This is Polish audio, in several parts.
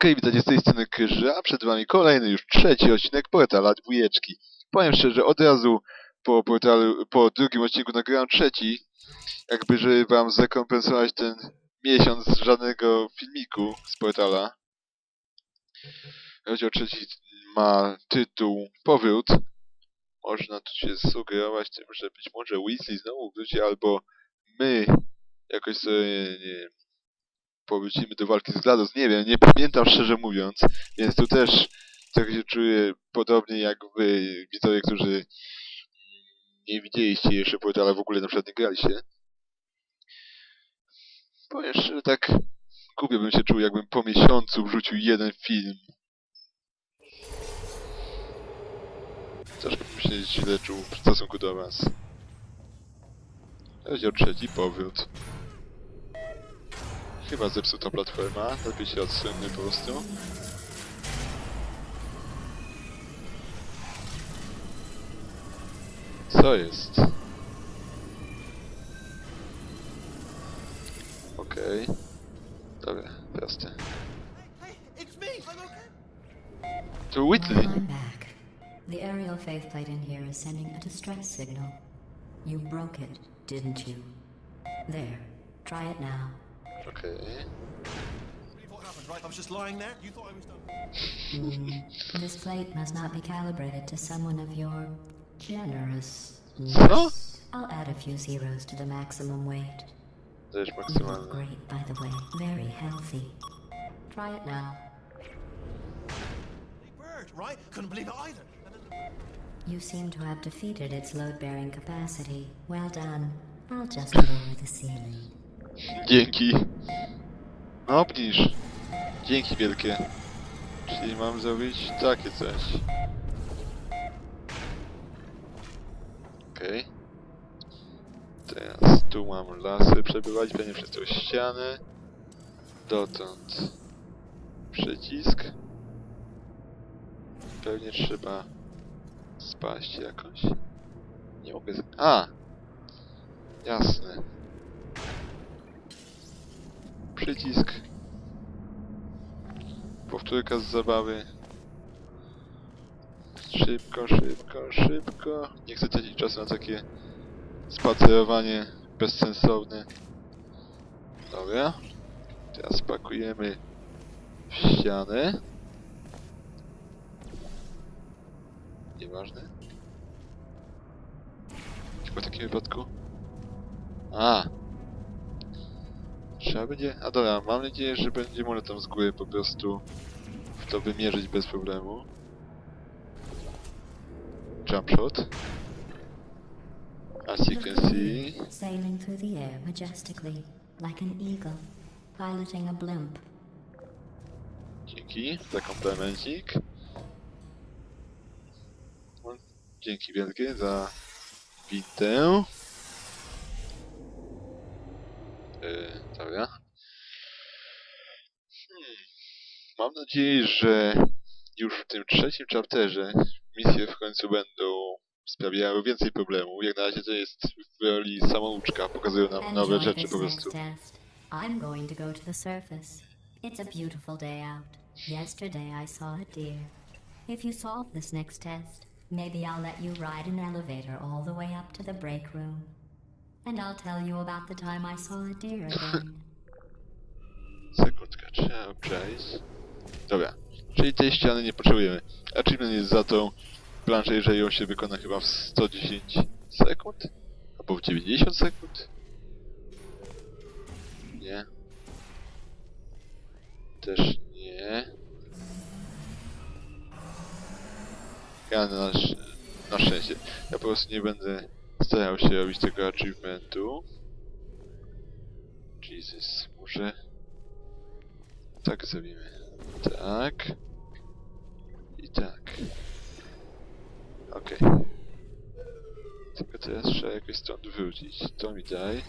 Okej, witajcie z tej strony Kyży, a przed wami kolejny już trzeci odcinek Portala Dwójeczki. Powiem szczerze, od razu po portalu, po drugim odcinku nagrałem trzeci, jakby żeby wam zrekompensować ten miesiąc żadnego filmiku z portala. Rozdział trzeci ma tytuł Powrót. Można tu się sugerować tym, że być może Weasley znowu wróci, albo my jakoś sobie, nie powrócimy do walki z GLaDOS. Nie wiem, nie pamiętam szczerze mówiąc, więc tu też trochę się czuję podobnie jak wy, widzowie, którzy nie widzieliście jeszcze portala, w ogóle na przykład nie graliście. Powiem szczerze, tak głupio bym się czuł, jakbym po miesiącu wrzucił jeden film. Troszkę bym się źle czuł w stosunku do was. Rozdział trzeci, powrót. Chyba zepsuta platforma, lepiej się odsunę po prostu. Co jest? Okej. Dobra, proste. Okay. To Whitley! I'm back. The aerial faithplate in here is sending a distress signal. You broke it, didn't you? There. Try it now. Okej. Believe what happened, right? I was just lying there. You thought I was done. Hmm. This plate must not be calibrated to someone of your generous. Co? I'll add a few zeros to the maximum weight. Też You look great, by the way. Very healthy. Try it now. Hey, bird, right? Couldn't believe it either. And then the... You seem to have defeated its load bearing capacity. Well done. I'll just lower the ceiling. Dzięki. No, obniż. Dzięki wielkie. Czyli mam zrobić takie coś. Okej. Teraz tu mam lasy przebywać, pewnie przez tą ścianę. Dotąd przycisk. Pewnie trzeba spaść jakoś. Nie mogę... A! Jasne. Przycisk. Powtórka z zabawy. Szybko, szybko, szybko. Nie chcę tracić czasu na takie spacerowanie bezsensowne. Dobra. Teraz pakujemy w ścianę. Nieważne. Chyba w takim wypadku. A, Trzeba będzie... A dobra, mam nadzieję, że będzie można tam z góry po prostu w to wymierzyć bez problemu. Jump shot. As you can see. Sailing through the air majestically, like an eagle, piloting a blimp. Dzięki za komplemencik. Dzięki wielkie za bitę. Yy, dobra. Hmm. Mam nadzieję, że już w tym trzecim chapterze misje w końcu będą sprawiały więcej problemów. Jak na razie to jest w roli samouczka, pokazują nam nowe rzeczy po prostu. I'm going to go to the surface. It's a beautiful day out. Yesterday I saw a deer. If you solve this next test, maybe I'll let you ride an elevator all the way up to the break room. And I'll tell you about the time I saw a deer again. Sekundka, trzeba obczaić. Dobra, czyli tej ściany nie potrzebujemy. Achievement jest za tą planszę, jeżeli ją się wykona chyba w 110 sekund? Albo w 90 sekund? Nie. Też nie. Ja na, na szczęście. Ja po prostu nie będę starał się robić tego achievementu. Jesus, muszę... Tak zrobimy. Tak. I tak. Okej. Tylko teraz trzeba jakoś stąd wrócić. To mi daj.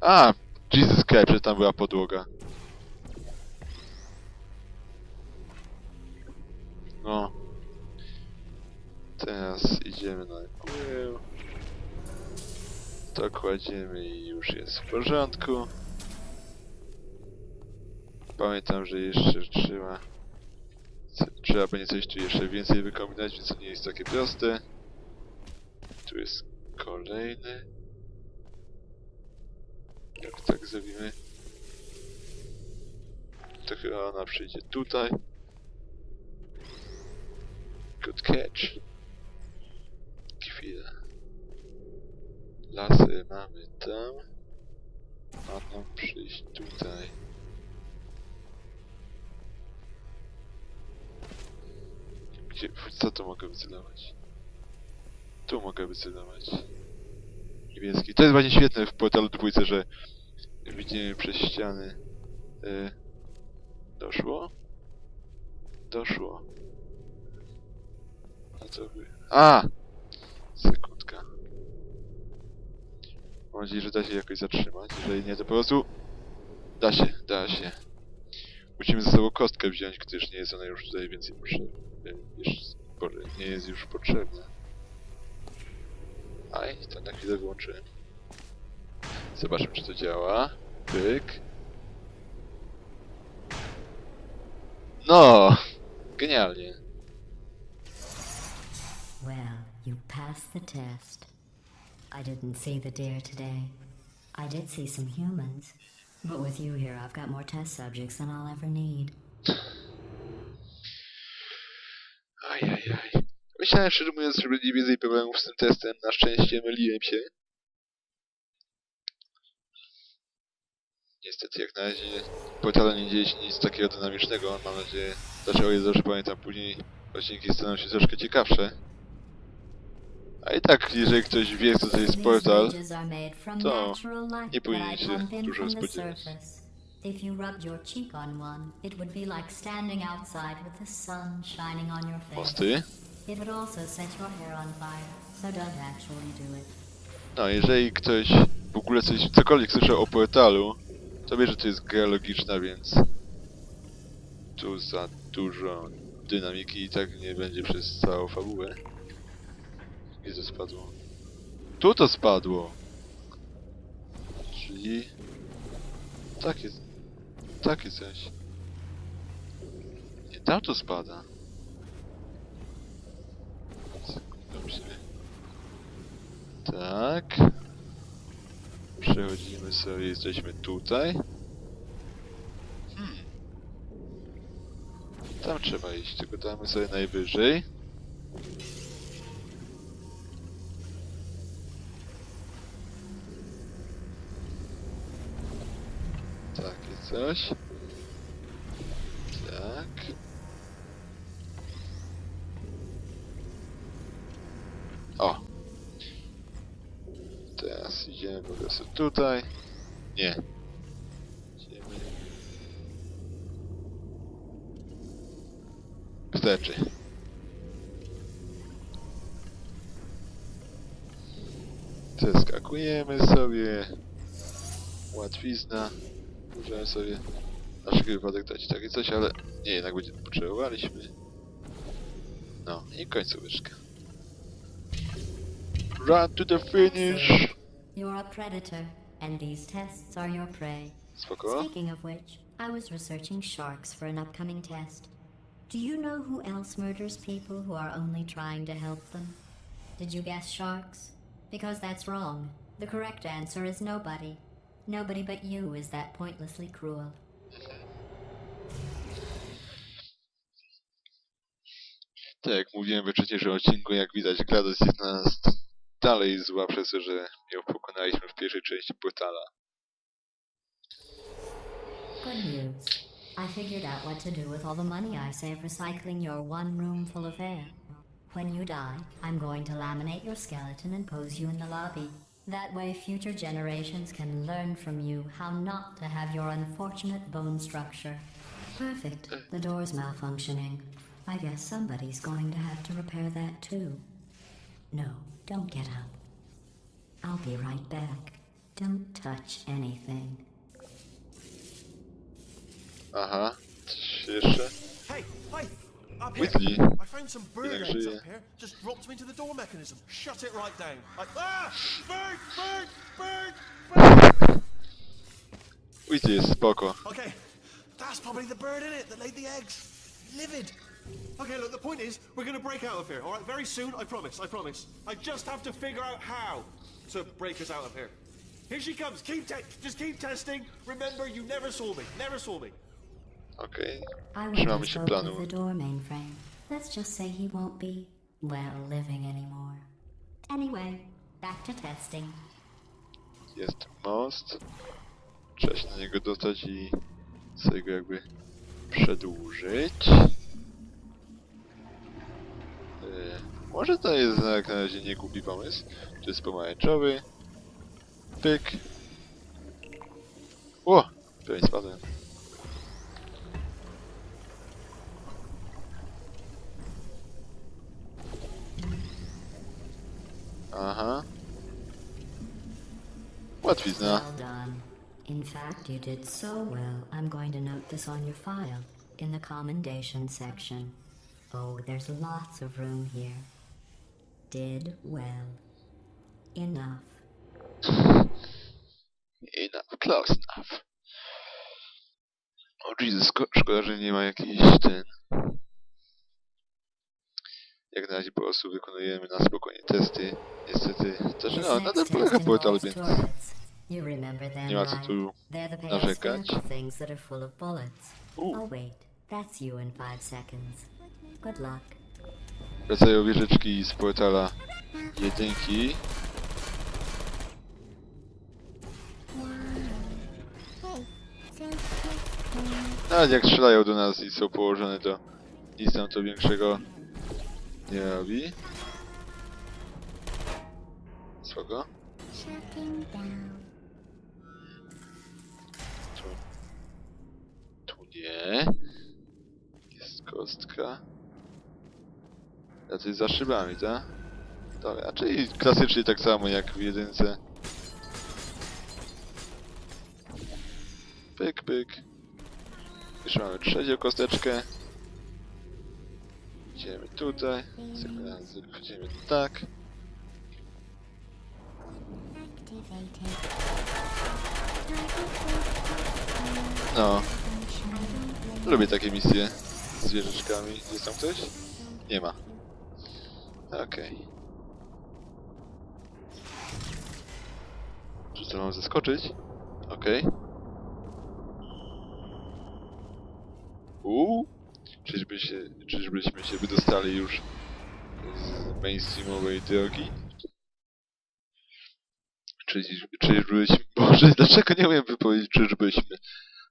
A! Jesus Christ, że tam była podłoga. No. Teraz idziemy na górę. To kładziemy i już jest w porządku. Pamiętam, że jeszcze trzeba... Trzeba będzie coś tu jeszcze więcej wykombinować, więc to nie jest takie proste. Tu jest kolejny. Jak tak zrobimy? To chyba ona przyjdzie tutaj. Good catch. Chwila. Lasy mamy tam. A nam przyjść tutaj. Gdzie, co tu mogę wycelować? Tu mogę wycelować. Niebieski. To jest właśnie świetne w portalu dwójce, że widzimy przez ściany. Y, doszło? Doszło. A co by... A! Sekundka. Mam nadzieję, że da się jakoś zatrzymać. Jeżeli nie, to po prostu... Da się, da się. Musimy ze sobą kostkę wziąć, gdyż nie jest ona już tutaj więcej potrzebna. Już nie jest już potrzebna. Aj, to na chwilę wyłączyłem. Zobaczmy, czy to działa. Pyk. No! Genialnie. Well, you passed the test. I didn't see the deer today. I did see some humans. But with you here, I've got more test subjects than I'll ever need. Ajajaj. Myślałem szczerze mówiąc, że będzie więcej problemów z tym testem. Na szczęście myliłem się. Niestety jak na razie portale nie dzieje się nic takiego dynamicznego. Mam nadzieję, znaczy o ile dobrze pamiętam, później odcinki staną się troszkę ciekawsze. A i tak, jeżeli ktoś wie, co to jest portal, to nie powinien się dużo spodziewać. If you rubbed your cheek on one, it would be like standing outside with the sun shining on your face. mosty. It would also set your hair on fire, so don't actually do it. No, jeżeli ktoś w ogóle coś, cokolwiek słyszał o portalu, to wie, że to jest gra logiczna, więc tu za dużo dynamiki i tak nie będzie przez całą fabułę. Gdzie to spadło? Tu to spadło! Czyli... Takie... Takie coś. Nie, tam to spada. Tak. Przechodzimy sobie, jesteśmy tutaj. Hmm. Tam trzeba iść, tylko damy sobie najwyżej. Coś. Tak. O, Teraz idziemy po prostu tutaj. Nie. Idziemy. Wystarczy. Zeskakujemy sobie. Łatwizna. Sobie na wszelki wypadek dać takie coś, ale nie, jednak będzie potrzebowaliśmy. No i końcóweczka. Run to the finish! You're a predator, and these tests are your prey. Spoko. Speaking of which, I was researching sharks for an upcoming test. Do you know who else murders people who are only trying to help them? Did you guess sharks? Because that's wrong. The correct answer is nobody. Nobody but you is that pointlessly cruel. Tak jak mówiłem we wcześniejszym odcinku, jak widać GLaDOS jest na nas dalej zła przez to, że ją pokonaliśmy w pierwszej części portala. Good news. I figured out what to do with all the money I save recycling your one room full of air. When you die, I'm going to laminate your skeleton and pose you in the lobby. That way, future generations can learn from you how not to have your unfortunate bone structure. Perfect. The door's malfunctioning. I guess somebody's going to have to repair that too. No, don't get up. I'll be right back. Don't touch anything. Aha, coś jeszcze? Hey, hey! Up here! Whitley. I found some bird Jednak eggs up here. Just dropped them into the door mechanism. Shut it right down. Like, ah! Bird! Bird! Bird! Bird! Weasley jest spoko. Okay, That's probably the bird in it that laid the eggs. Livid. Okay, look, the point is, we're gonna break out of here, all right? Very soon, I promise, I promise. I just have to figure out how to break us out of here. Here she comes. Keep te- just keep testing. Remember, you never saw me. Never saw me. Okej. I went Trzymamy and się spoke planu. with the door mainframe. Let's just say he won't be, well, living anymore. Anyway, back to testing. Jest most. Trzeba się na niego dostać i sobie go jakby przedłużyć. Yy, może to jest jak na razie nie pomysł. To jest pomarańczowy. Pyk. O! Prawie spadłem. Uh-huh. Aha. Łatwizna. Well done. In fact, you did so well, I'm going to note this on your file in the commendation section. Oh, there's lots of room here. Did well. Enough. Enough, close enough. O Jesus, szko- szkoda, że nie ma jakiejś ten... Jak na razie po prostu wykonujemy na spokojnie testy. Niestety, też This no, nadal polega portal, więc nie ma co tu narzekać. luck. Wracają wieżyczki z portala jedynki. Nawet jak strzelają do nas i są położone, to nic nam to większego nie robi. Spoko. Tu, tu nie. Jest kostka. A to jest za szybami, tak? Dobra, czyli klasycznie tak samo jak w jedynce. Pyk, pyk. Jeszcze mamy trzecią kosteczkę. Idziemy tutaj. Wchodzimy tak. No. Lubię takie misje z wieżyczkami. Jest tam ktoś? Nie ma. Okej. Czy co mam zaskoczyć? Okej. Uuu. Czyżby się, czyżbyśmy się wydostali już z mainstreamowej drogi? Czyż, czyżbyśmy... Boże, dlaczego nie umiem wypowiedzieć czyżbyśmy?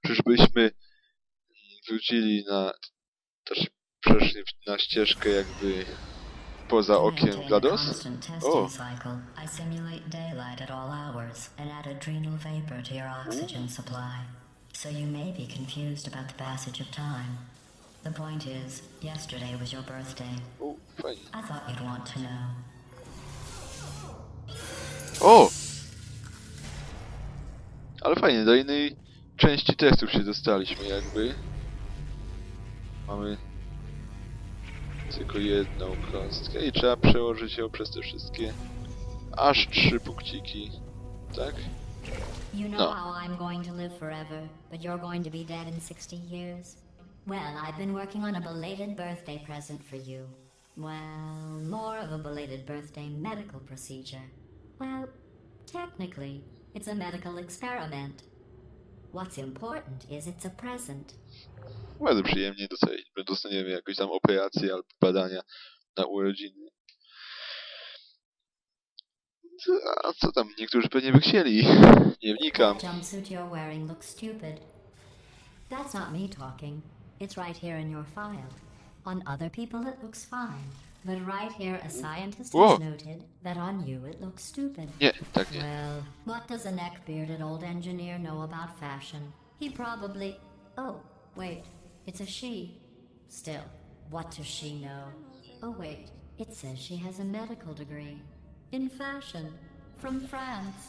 Czyżbyśmy wrócili na... Też przeszli na ścieżkę jakby poza okiem GLaDOS? O. So you may be confused about the passage of time. The point is, yesterday was your birthday. u, fajnie. I thought you'd want to know. O! Ale fajnie, do innej części testów się dostaliśmy jakby. Mamy tylko jedną kostkę i trzeba przełożyć ją przez te wszystkie aż trzy punkciki, tak? You know No. how I'm going to live forever, but you're going to be dead in 60 years? Well, I've been working on a belated birthday present for you. Well, more of a belated birthday medical procedure. Well, technically, it's a medical experiment. What's important is it's a present. Bardzo przyjemnie dostaniemy jakąś tam operację albo badania na urodziny. A co tam, niektórzy pewnie by chcieli. Nie wnikam. Jumpsuit you're wearing looks stupid. That's not me talking. It's right here in your file. On other people it looks fine. But right here a scientist Whoa. has noted that on you it looks stupid. Nie, tak nie. Well, what does a neck-bearded old engineer know about fashion? He probably... Oh, wait. It's a she. Still, what does she know? Oh, wait. It says she has a medical degree. In fashion. From France.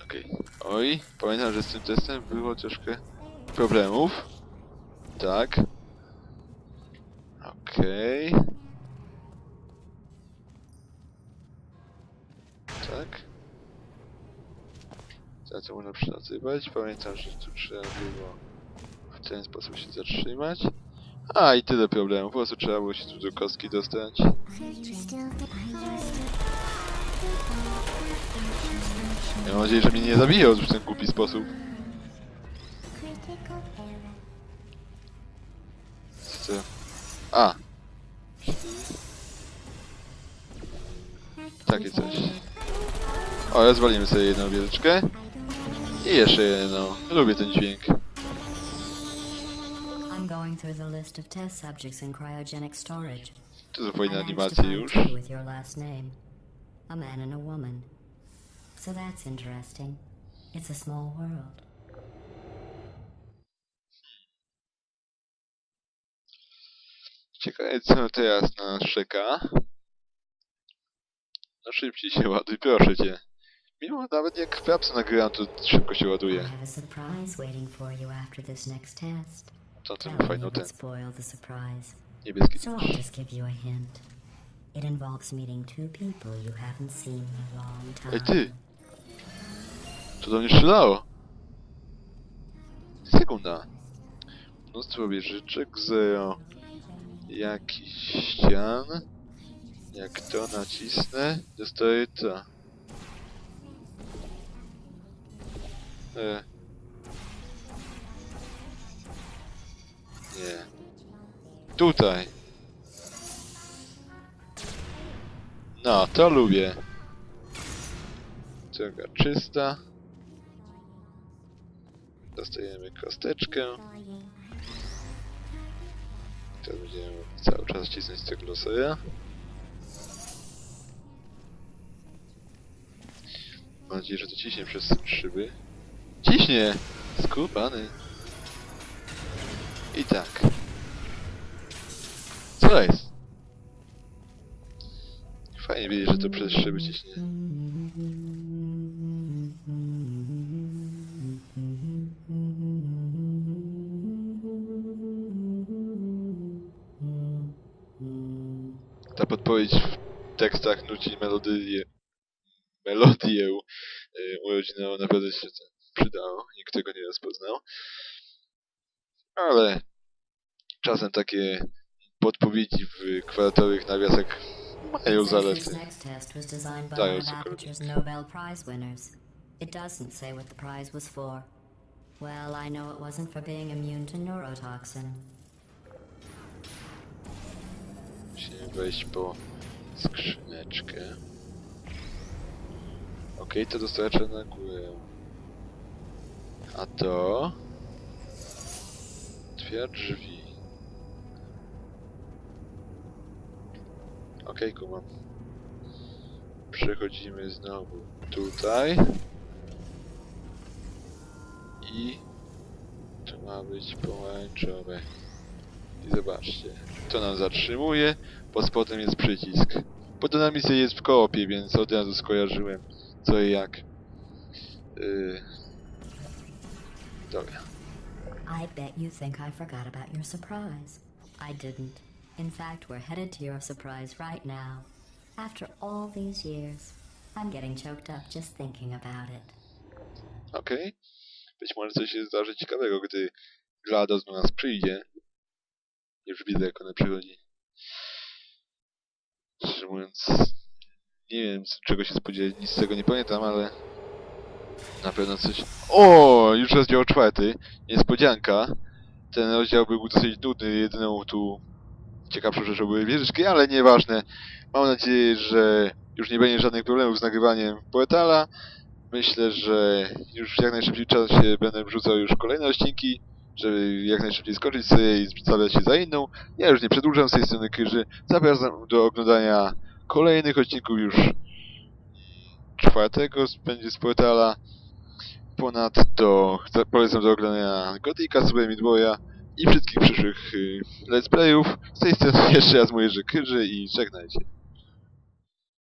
Okej. Oj, pamiętam, że z tym testem było troszkę problemów. Tak. Okej. Tak. Na co można przylatywać? Pamiętam, że tu trzeba było w ten sposób się zatrzymać. A i tyle problemów, po prostu trzeba było się tu do kostki dostać. Ja mam nadzieję, że mnie nie zabiją w ten głupi sposób. Co? A! Takie coś. O, rozwalimy sobie jedną wieżyczkę. I jeszcze jedną. Lubię ten dźwięk. I'm going through the list of test subjects in cryogenic storage. To animacje już. A man and a woman. So that's interesting. It's a small world. Ciekawe co teraz nas czeka. No szybciej się ładuj, proszę cię. Mimo nawet jak frapsy nagrywam, to szybko się ładuje. ten me fajną ten niebieski So I'll just give you a hint. It involves meeting two people you haven't seen in a long time. Ej ty! To do mnie strzelało! Sekunda. Mnóstwo wieżyczek, zero jakichś ścian. Jak to nacisnę, dostaję to. E. Nie. Tutaj. No, to lubię. Droga czysta. Dostajemy kosteczkę. Teraz będziemy cały czas cisnąć tego loseja. Mam nadzieję, że to ciśnie przez szyby. Ciśnie! Skupany. I tak. Co jest? Fajnie wiedzieć, że to przez szyby ciśnie. Ta podpowiedź w tekstach nuci melodię, melodię y, urodzinową naprawdę się to przydało. Nikt tego nie rozpoznał. Ale czasem takie podpowiedzi w kwadratowych nawiasach mają zalety. Dają cokolwiek. Well, I know it wasn't for being immune to neurotoxin. Musimy wejść po skrzyneczkę. Okej, to dostarcza na górę. A to... Otwiera drzwi. Okej, kumam. Przechodzimy znowu tutaj. I... To ma być pomarańczowe. I zobaczcie, to nam zatrzymuje, pod spodem jest przycisk. Podobna misja jest w koopie, więc od razu skojarzyłem co i jak. Yy... Dobra. I bet you think I forgot about your surprise. I didn't. In fact, we're headed to your surprise right now. After all these years, I'm getting choked up just thinking about it. Okej. Być może coś się zdarzy ciekawego, gdy GLaDOS do nas przyjdzie. Już widzę, jak ona przychodzi. Szczerze mówiąc, nie wiem, czego się spodziewać, nic z tego nie pamiętam, ale na pewno coś... O, już rozdział czwarty. Niespodzianka. Ten rozdział był dosyć nudny, jedyną tu ciekawszą rzeczą były wieżyczki, ale nieważne. Mam nadzieję, że już nie będzie żadnych problemów z nagrywaniem portala. Myślę, że już w jak najszybciej czasie będę wrzucał już kolejne odcinki, żeby jak najszybciej skończyć sobie i zabrać się za inną. Ja już nie przedłużam z tej strony Kyży. Zapraszam do oglądania kolejnych odcinków już czwartego będzie z portala. Ponadto polecam do oglądania Gotika, Super Meat Boya i wszystkich przyszłych y, let's playów. Z tej strony jeszcze raz mówię, że Kyży i żegnajcie.